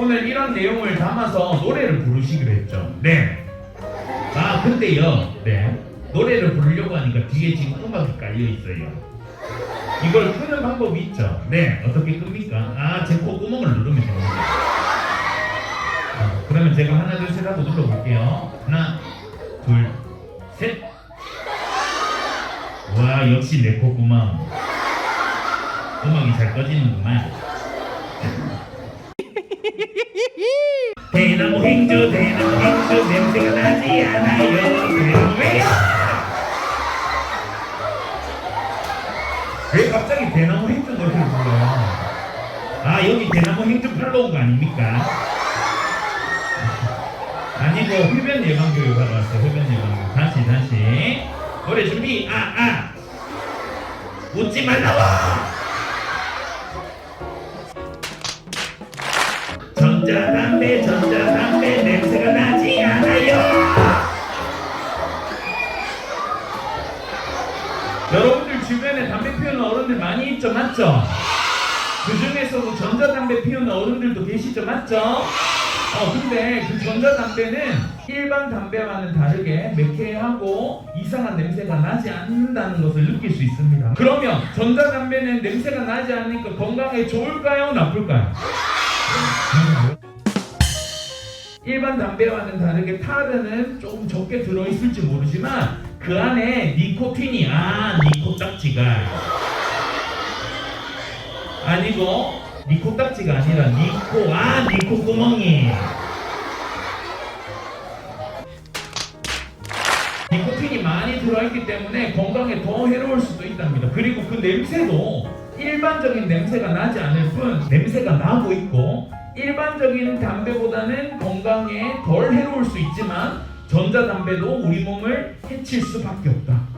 오늘 이런 내용을 담아서 노래를 부르시기로 했죠. 네. 아 근데요. 네. 노래를 부르려고 하니까 뒤에 지금 음악이 깔려 있어요. 이걸 끄는 방법이 있죠. 네. 어떻게 끕니까? 아, 제 콧구멍을 누르면 됩니다. 아, 그러면 제가 하나, 둘, 셋 하고 눌러볼게요. 하나, 둘, 셋. 와, 역시 내 콧구멍. 음악이 잘 꺼지는구만. 왜 갑자기 대나무 행주 노래를 불러요? 아, 여기 대나무 행주 팔러 온 거 아닙니까? 아니고 흡연 예방 교육 하러 왔어요. 흡연 예방. 다시 다시 노래 준비. 아 아. 웃지 말라고. 전자담배 전자 어른들 많이 있죠, 맞죠? 그 중에서도 전자담배 피우는 어른들도 계시죠, 맞죠? 어, 근데 그 전자담배는 일반 담배와는 다르게 매캐하고 이상한 냄새가 나지 않는다는 것을 느낄 수 있습니다. 그러면 전자담배는 냄새가 나지 않으니까 건강에 좋을까요? 나쁠까요? 일반 담배와는 다르게 타르는 조금 적게 들어있을지 모르지만 그 안에 니코틴이 아 니코딱지가 아니고 니 코딱지가 아니라 니코 아 니코 구멍이 니코틴이 많이 들어있기 때문에 건강에 더 해로울 수도 있답니다. 그리고 그 냄새도 일반적인 냄새가 나지 않을 뿐 냄새가 나고 있고 일반적인 담배보다는 건강에 덜 해로울 수 있지만 전자담배도 우리 몸을 해칠 수밖에 없다.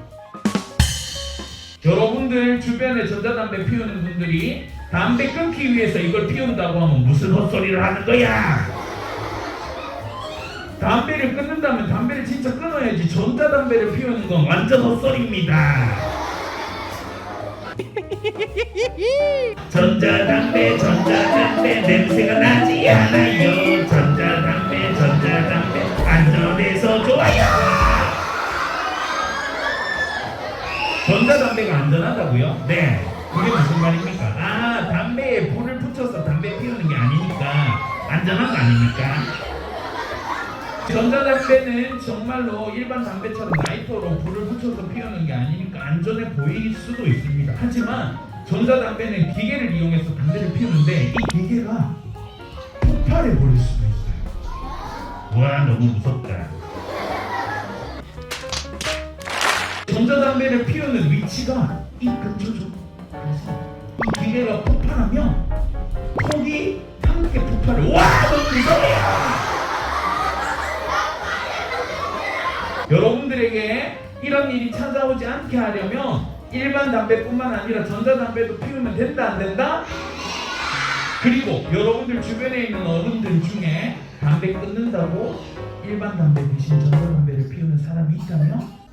여러분들 주변에 전자담배 피우는 분들이 담배 끊기 위해서 이걸 피운다고 하면 무슨 헛소리를 하는 거야? 담배를 끊는다면 담배를 진짜 끊어야지 전자담배를 피우는 건 완전 헛소리입니다. 전자담배 전자담배 냄새가 나지 않아요 전자담배가 안전하다고요? 네 그게 무슨 말입니까? 아 담배에 불을 붙여서 담배 피우는 게 아니니까 안전한 거 아닙니까? 전자담배는 정말로 일반 담배처럼 라이터로 불을 붙여서 피우는 게 아니니까 안전해 보일 수도 있습니다. 하지만 전자담배는 기계를 이용해서 담배를 피우는데 이 기계가 폭발해 버릴 수도 있어요. 와 너무 무섭다. 전자담배를 피우는 위치가 이 근처죠. 그래서 이 기계가 폭발하면 턱이 함께 폭발해. 와 너무 무서워요. 여러분들에게 이런 일이 찾아오지 않게 하려면 일반 담배뿐만 아니라 전자담배도 피우면 된다 안 된다? 그리고 여러분들 주변에 있는 어른들 중에 담배 끊는다고 일반 담배 대신 전자담배를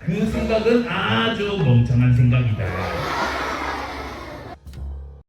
그 생각은 아주 멍청한 생각이다.